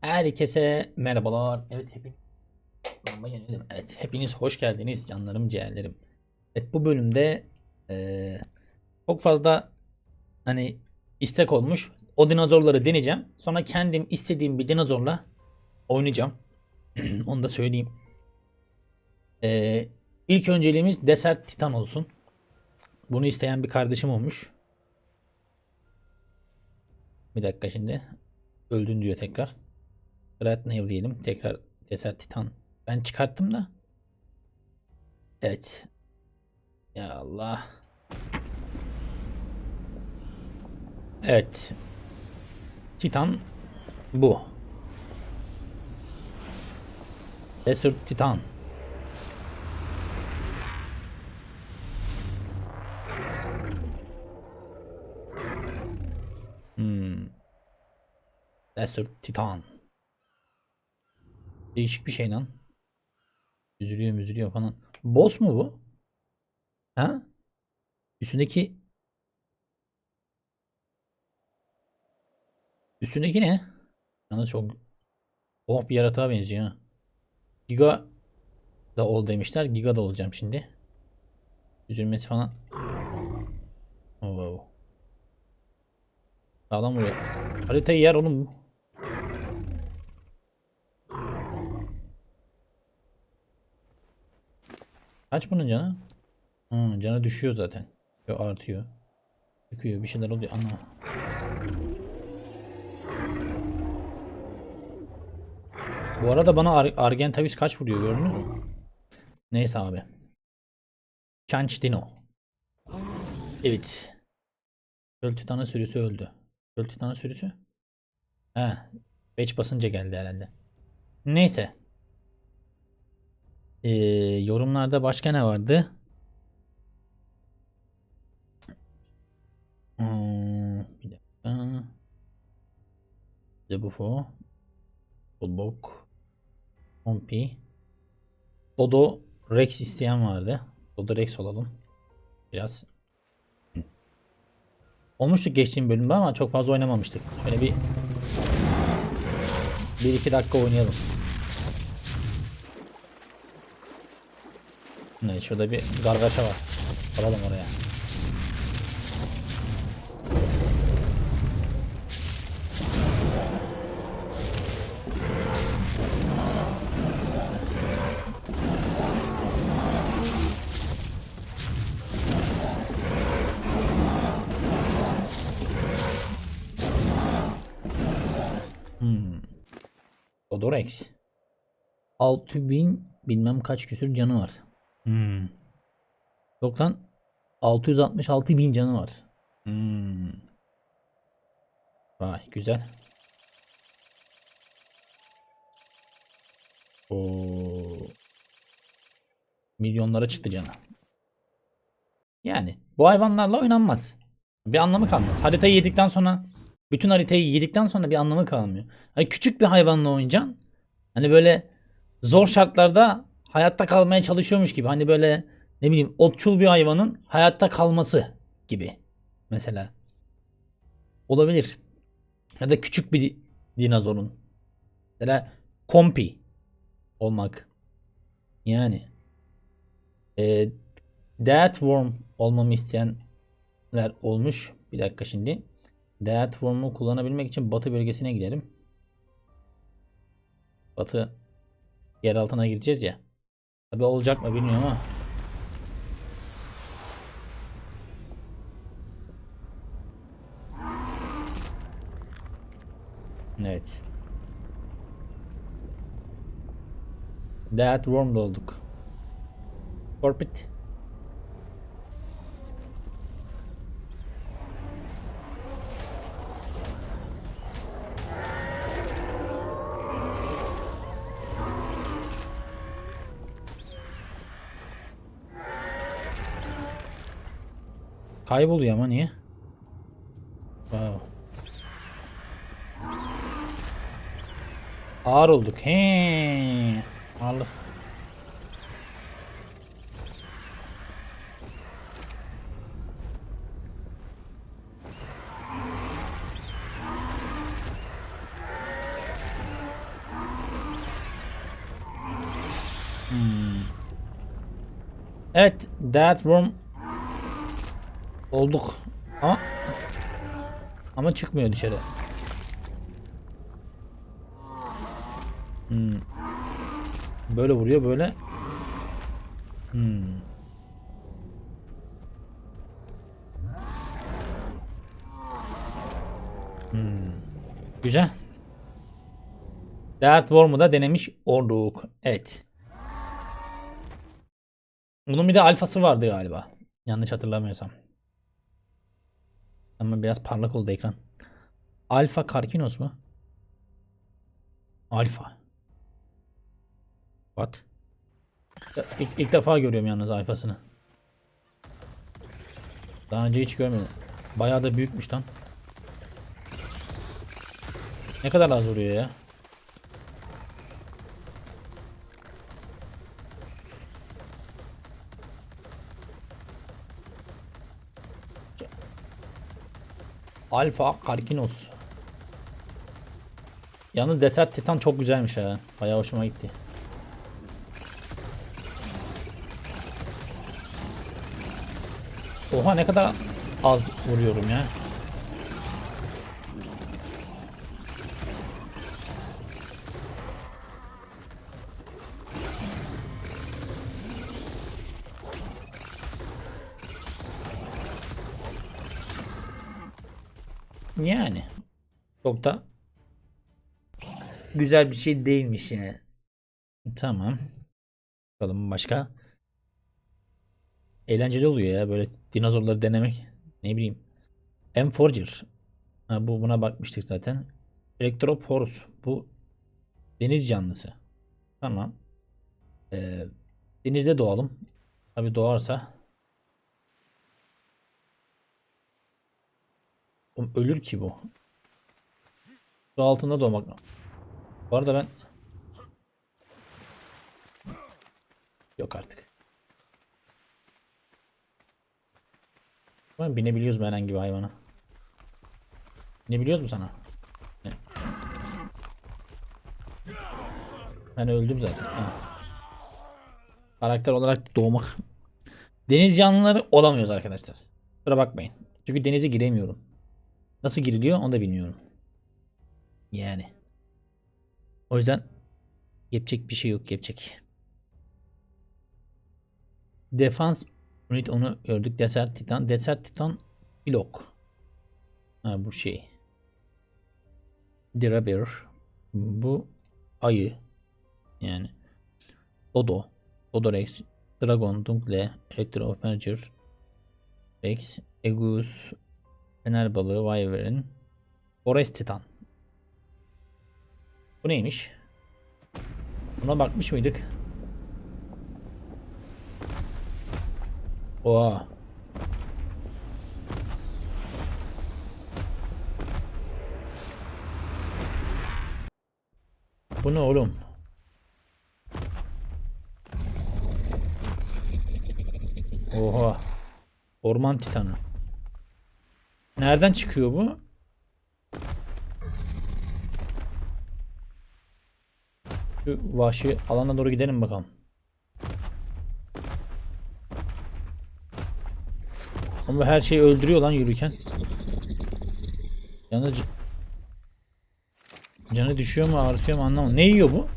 Herkese merhabalar. Evet yenelim. Evet hepiniz hoş geldiniz canlarım ciğerlerim. Evet bu bölümde eee, çok fazla hani istek olmuş. O dinozorları deneyeceğim. Sonra kendim istediğim bir dinozorla oynayacağım. Onu da söyleyeyim. Eee ilk önceliğimiz Desert Titan olsun. Bunu isteyen bir kardeşim olmuş. Bir dakika şimdi. Öldün diyor tekrar. Great Nail diyelim. Tekrar Desert Titan. Ben çıkarttım da. Evet. Ya Allah. Evet. Titan bu. Desert Titan. Hmm. Desert Titan. Değişik bir şey lan. Üzülüyor üzülüyor falan. Boss mu bu? Ha? Üstündeki Üstündeki ne? Yalnız çok oh bir yaratığa benziyor. Giga da ol demişler. Giga da olacağım şimdi. Üzülmesi falan. Oh. Sağlam vuruyor. Haritayı yer oğlum Kaç bunun canı? Hı, canı düşüyor zaten. Yo, artıyor. Çıkıyor bir şeyler oluyor. Ana. Bu arada bana Ar Argentavis kaç vuruyor gördünüz mü? Neyse abi. Chanch Dino. Evet. Çöl titanı sürüsü öldü. Çöl titanı sürüsü? He. Beç basınca geldi herhalde. Neyse. Ee, yorumlarda başka ne vardı? Hmm, bir dakika. Zebufo. Bulbok. Pompi. Dodo Rex isteyen vardı. Dodo Rex olalım. Biraz. Olmuştuk geçtiğim bölümde ama çok fazla oynamamıştık. Şöyle bir 1-2 dakika oynayalım. Ne şurada bir gargaça var. Alalım oraya. Hmm. Odorex. 6000 bilmem kaç küsür canı var. Hmm. Yok lan 666 bin canı var. Hmm. Vay güzel. Oo. Milyonlara çıktı canı. Yani bu hayvanlarla oynanmaz. Bir anlamı kalmaz. Haritayı yedikten sonra bütün haritayı yedikten sonra bir anlamı kalmıyor. Hani küçük bir hayvanla oynayacaksın. Hani böyle zor şartlarda hayatta kalmaya çalışıyormuş gibi. Hani böyle ne bileyim otçul bir hayvanın hayatta kalması gibi. Mesela. Olabilir. Ya da küçük bir dinozorun. Mesela kompi olmak. Yani. E, Death Worm olmamı isteyenler olmuş. Bir dakika şimdi. Death Worm'u kullanabilmek için batı bölgesine gidelim. Batı yer altına gireceğiz ya. Tabi olacak mı bilmiyorum ama. Evet. Death Worm'da olduk. Orbit. Kayboluyor ama niye? Wow. Ağır olduk. He. Allah. Hmm. Evet, that room olduk. Ama ama çıkmıyor dışarı. Hmm. Böyle vuruyor böyle. Hmm. Hmm. Güzel. Death Worm'u da denemiş olduk. Evet. Bunun bir de alfası vardı galiba. Yanlış hatırlamıyorsam. Ama biraz parlak oldu ekran. Alfa Karkinos mu? Alfa. What? İlk, ilk defa görüyorum yalnız alfasını. Daha önce hiç görmedim. Bayağı da büyükmüş lan. Ne kadar az vuruyor ya? Alfa Karkinos. Yalnız Desert Titan çok güzelmiş ha. Bayağı hoşuma gitti. Oha ne kadar az vuruyorum ya. Yani çok da güzel bir şey değilmiş yani. Tamam. Bakalım başka. Eğlenceli oluyor ya böyle dinozorları denemek. Ne bileyim. M-Forger. Ha, bu buna bakmıştık zaten. Electroporus. Bu deniz canlısı. Tamam. Ee, denizde doğalım. Tabi doğarsa. Oğlum ölür ki bu. Su altında doğmak. Bu arada ben Yok artık. Ben binebiliyoruz mu herhangi bir hayvana? Binebiliyoruz mu sana? Ben öldüm zaten. Ha. Karakter olarak doğmak. Deniz canlıları olamıyoruz arkadaşlar. Kusura bakmayın. Çünkü denize giremiyorum. Nasıl giriliyor onu da bilmiyorum. Yani. O yüzden yapacak bir şey yok yapacak. Defans unit onu gördük. Desert Titan. Desert Titan blok. Ha bu şey. Dirabir. Bu ayı. Yani. Dodo. Dodo Rex. Dragon. Dunkle. Electro Overture. Rex. Egus. Fener balığı. Wyvern. Forest Titan. Bu neymiş? Buna bakmış mıydık? Oha. Bu ne oğlum? Oha. Orman titanı. Nereden çıkıyor bu? Şu vahşi alana doğru gidelim bakalım. Ama her şeyi öldürüyor lan yürürken. Canı Canı düşüyor mu artıyor mu anlamadım. Ne yiyor bu?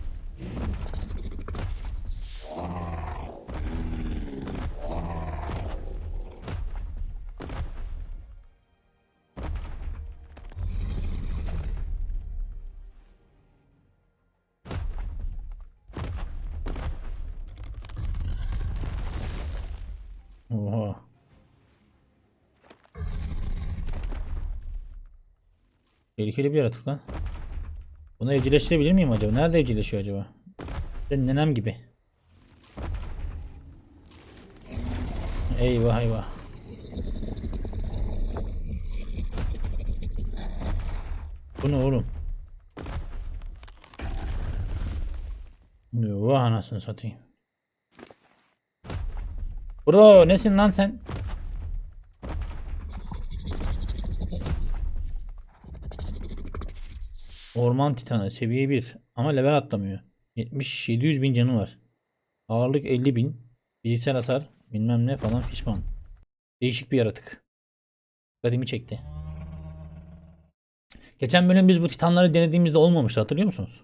Tehlikeli bir yaratık lan. Bunu evcilleştirebilir miyim acaba? Nerede evcilleşiyor acaba? Ben nenem gibi. Eyvah eyvah. Bu ne oğlum? Vah anasını satayım. Bro nesin lan sen? Orman Titanı seviye 1 ama level atlamıyor. 70 700 bin canı var. Ağırlık 50 bin. Bilgisayar hasar bilmem ne falan fişman. Değişik bir yaratık. Dikkatimi çekti. Geçen bölüm biz bu titanları denediğimizde olmamıştı hatırlıyor musunuz?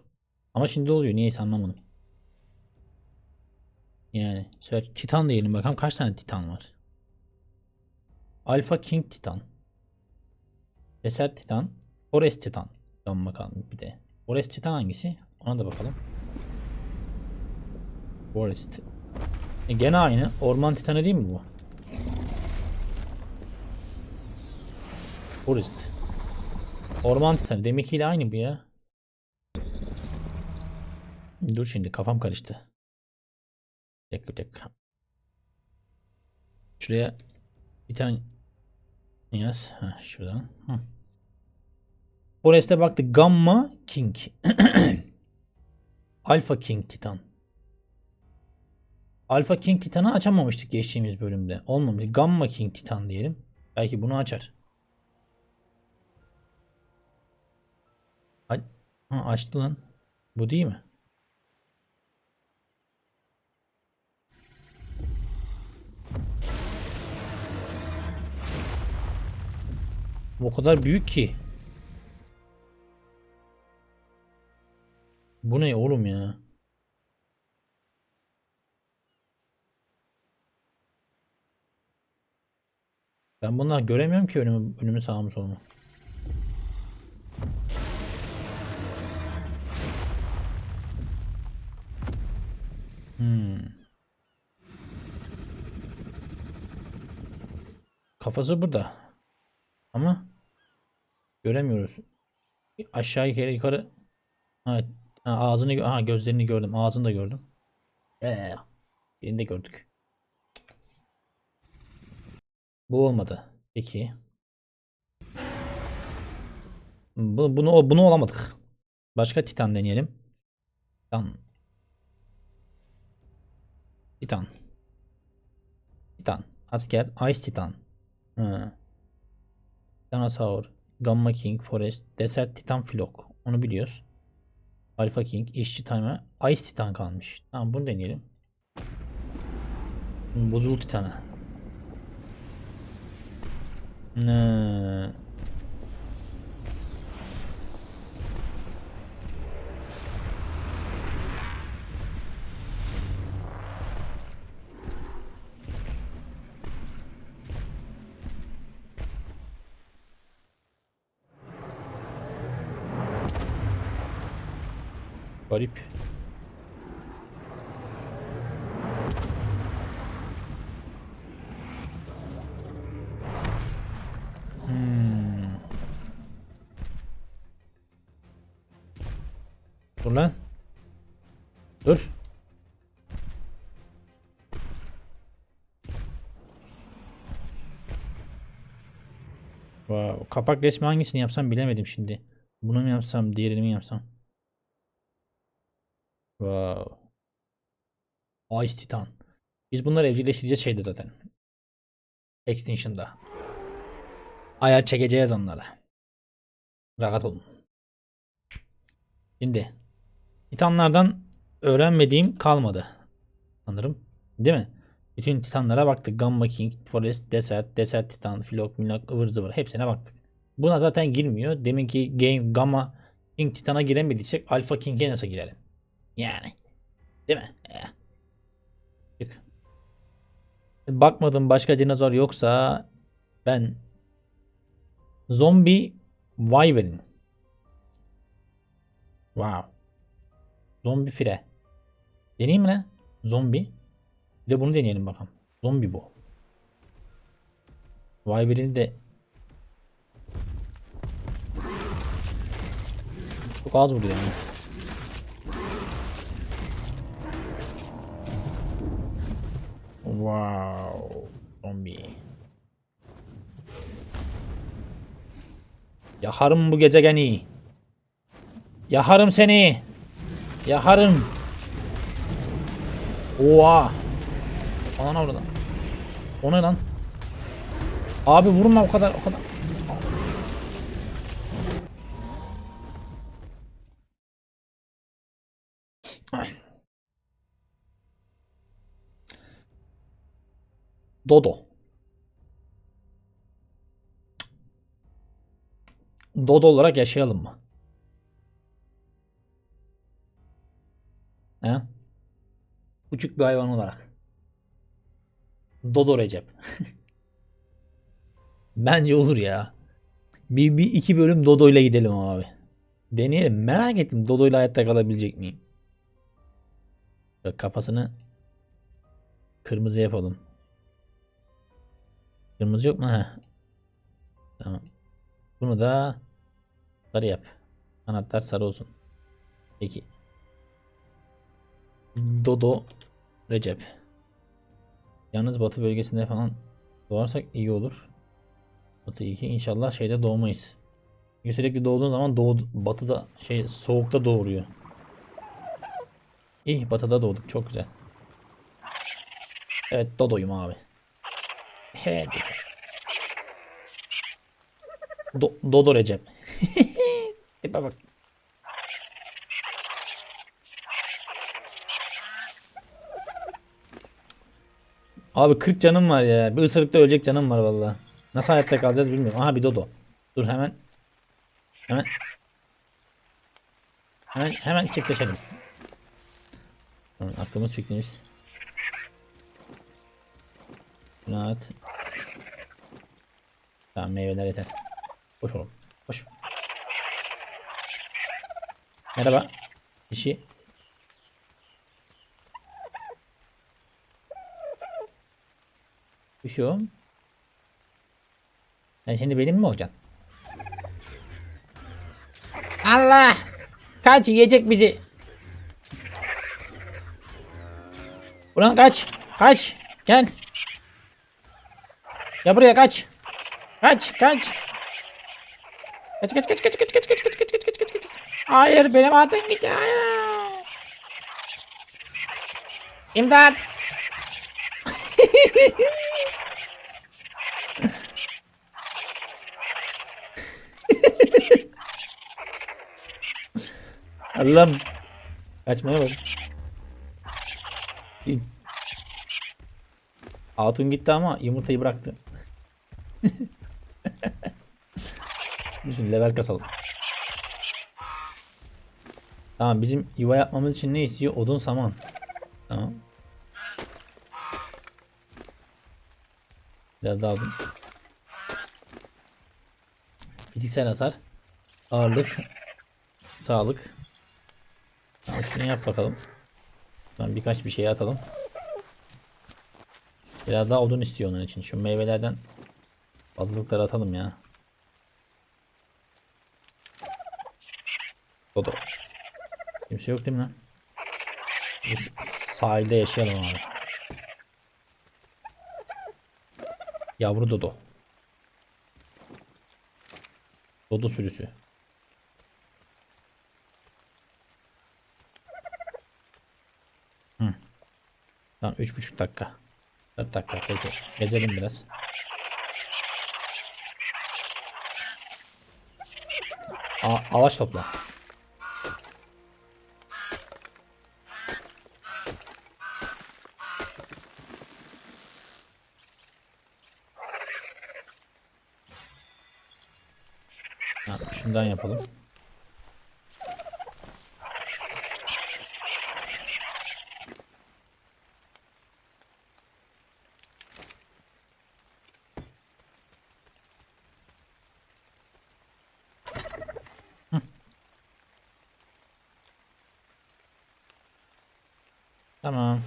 Ama şimdi oluyor niyeyse anlamadım. Yani titan diyelim bakalım kaç tane titan var. Alpha King Titan. Desert Titan. Forest Titan. Tamam bakalım bir de. Forest Titan hangisi? Ona da bakalım. Forest. E gene aynı. Orman Titanı değil mi bu? Forest. Orman Titanı. Demek ki aynı bu ya. Dur şimdi kafam karıştı. Bir dakika bir dakika. Şuraya bir tane yaz. Heh, şuradan. Hı. Forest'e baktık. Gamma King. Alpha King Titan. Alpha King Titan'ı açamamıştık geçtiğimiz bölümde. Olmamış. Gamma King Titan diyelim. Belki bunu açar. Ha, açtı lan. Bu değil mi? O kadar büyük ki. Bu ne oğlum ya? Ben bunlar göremiyorum ki önümü, önümü sağımı solumu. Hmm. Kafası burada. Ama göremiyoruz. Aşağı yukarı yukarı. Ha, ha, ağzını ha, gözlerini gördüm. Ağzını da gördüm. Ee, birini de gördük. Bu olmadı. Peki. Bu, bunu bunu olamadık. Başka Titan deneyelim. Titan. Titan. Titan. Asker. Ice Titan. Hı. Dinosaur. Gamma King. Forest. Desert Titan Flock. Onu biliyoruz. Alpha King. işçi Timer. Ice Titan kalmış. Tamam bunu deneyelim. Buzul Titanı. Ne? Garip. Hmm. Dur lan. Dur. Wow. Kapak resmi hangisini yapsam bilemedim şimdi. Bunu mu yapsam, diğerini mi yapsam? Wow. Ice Titan. Biz bunları evcilleştireceğiz şeyde zaten. Extinction'da. Ayar çekeceğiz onlara. Rahat olun. Şimdi Titanlardan öğrenmediğim kalmadı. Sanırım. Değil mi? Bütün Titanlara baktık. Gamma King, Forest, Desert, Desert Titan, Flock, Milok, ıvır zıvır. Hepsine baktık. Buna zaten girmiyor. Deminki Game, Gamma King Titan'a giremediysek Alpha King'e nasıl girelim? Yani. Değil mi? Eh. Çık. Bakmadım başka dinozor yoksa ben Zombie Wyvern. Wow. Zombi fire. Deneyeyim mi lan? Zombi. Bir de bunu deneyelim bakalım. Zombi bu. Wyvern'i de çok az vuruyor yani. Wow. Zombi. Yaharım bu gezegeni. Yaharım seni. Yaharım. Oha. Ana orada. O ne lan? Abi vurma o kadar o kadar. Ay. Dodo. Dodo olarak yaşayalım mı? He? Küçük bir hayvan olarak. Dodo Recep. Bence olur ya. Bir, bir iki bölüm Dodo ile gidelim abi. Deneyelim. Merak ettim Dodo ile hayatta kalabilecek miyim? Böyle kafasını kırmızı yapalım. Kırmızı yok mu? Heh. Tamam. Bunu da sarı yap. Anahtar sarı olsun. Peki. Dodo Recep. Yalnız batı bölgesinde falan doğarsak iyi olur. Batı 2 inşallah şeyde doğmayız. Çünkü sürekli doğduğun zaman doğdu, batıda şey soğukta doğuruyor. İyi batıda doğduk çok güzel. Evet Dodo'yum abi. He. Do- Dodo Recep. Tipe bak. Abi 40 canım var ya. Bir ısırıkta ölecek canım var valla. Nasıl hayatta kalacağız bilmiyorum. Aha bir Dodo. Dur hemen. Hemen. Hemen hemen çiftleşelim. Aklımız fikrimiz. Şunu at. Tamam meyveler yeter. Koş oğlum. Koş. Merhaba. Dişi. Kuşum. Sen şimdi benim mi olacaksın? Allah! Kaç yiyecek bizi. Ulan kaç. Kaç. Gel. Ya buraya kaç. Kaç kaç. Kaç kaç kaç kaç kaç kaç kaç kaç kaç kaç kaç kaç kaç. Hayır benim atım gitti. Hayır. İmdat. Allah'ım. Kaçmaya bak. Hatun gitti ama yumurtayı bıraktı. Şimdi level kasalım. Tamam bizim yuva yapmamız için ne istiyor? Odun saman. Tamam. Biraz daha odun. Fiziksel hasar. Ağırlık. Sağlık. Tamam şunu yap bakalım. Tamam birkaç bir şey atalım. Biraz daha odun istiyor onun için. Şu meyvelerden fazlalıkları atalım ya. Dodo. Kimse yok değil mi lan? Biz sahilde yaşayalım abi. Yavru dodo. Dodo sürüsü. Hı. Tamam üç buçuk dakika. 4 dakika peki. Gezelim biraz. A ağaç topla. Şundan yapalım. Tamam.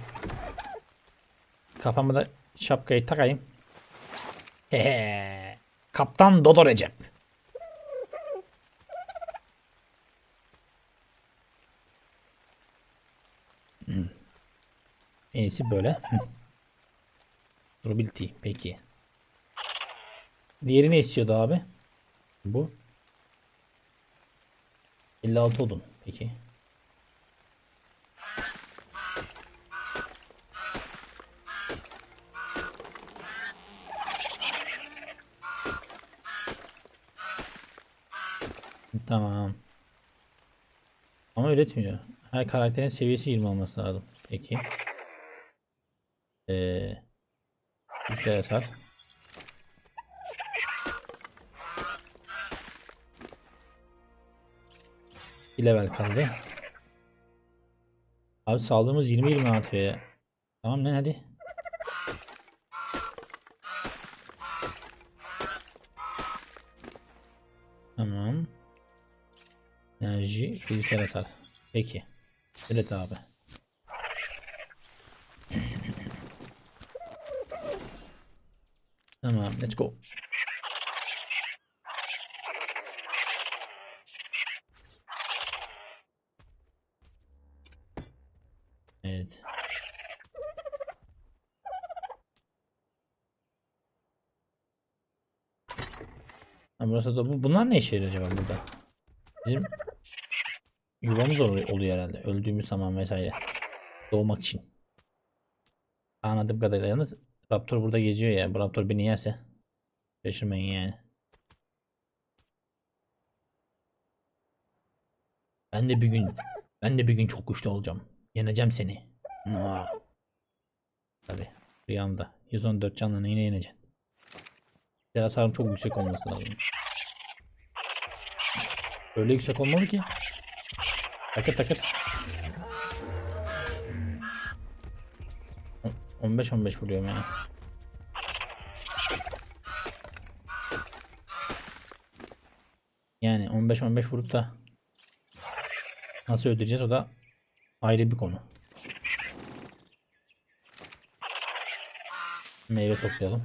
Kafama da şapkayı takayım. Hehe. Kaptan Dodo Recep. Hmm. En iyisi böyle. Durability. Peki. Diğeri ne istiyordu abi? Bu. 56 odun. Peki. Tamam. Ama üretmiyor. Her karakterin seviyesi 20 olması lazım. Peki. Ee, Fiziksel hasar. Bir level kaldı. Abi sağlığımız 20-20 artıyor ya. Tamam lan hadi. Tamam. Enerji, fiziksel hasar. Peki. Evet abi. Tamam, let's go. Evet. Ha, burası da bu. Bunlar ne işe yarıyor acaba burada? Bizim yuvamız ol- oluyor herhalde. Öldüğümüz zaman vesaire. Doğmak için. Anladığım kadarıyla yalnız Raptor burada geziyor ya. Bu Raptor beni yerse şaşırmayın yani. Ben de bir gün ben de bir gün çok güçlü olacağım. Yeneceğim seni. Tabi rüyamda 114 canlı yine yeneceksin. Bir hasarım çok yüksek olması lazım. Öyle yüksek olmalı ki. Takır takır. 15-15 vuruyorum yani. Yani 15-15 vurup da nasıl ödeyeceğiz o da ayrı bir konu. Meyve toplayalım.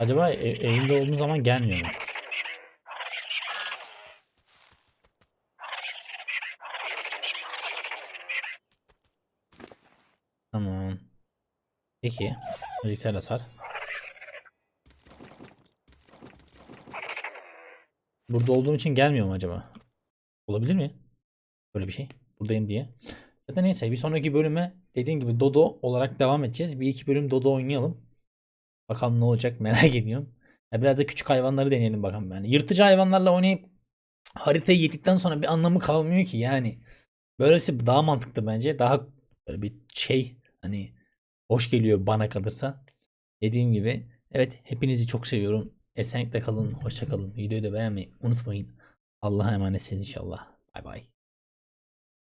Acaba e- evimde olduğum zaman gelmiyor mu? Tamam. Peki. Fiziksel hasar. Burada olduğum için gelmiyor mu acaba? Olabilir mi? Böyle bir şey. Buradayım diye. Ya da neyse bir sonraki bölüme dediğim gibi Dodo olarak devam edeceğiz. Bir iki bölüm Dodo oynayalım. Bakalım ne olacak merak ediyorum. Ya biraz da küçük hayvanları deneyelim bakalım yani. Yırtıcı hayvanlarla oynayıp haritayı yedikten sonra bir anlamı kalmıyor ki yani. Böylesi daha mantıklı bence. Daha böyle bir şey hani hoş geliyor bana kalırsa. Dediğim gibi evet hepinizi çok seviyorum. Esenlikle kalın, hoşça kalın. Videoyu da beğenmeyi unutmayın. Allah'a emanetsiniz inşallah. Bay bay.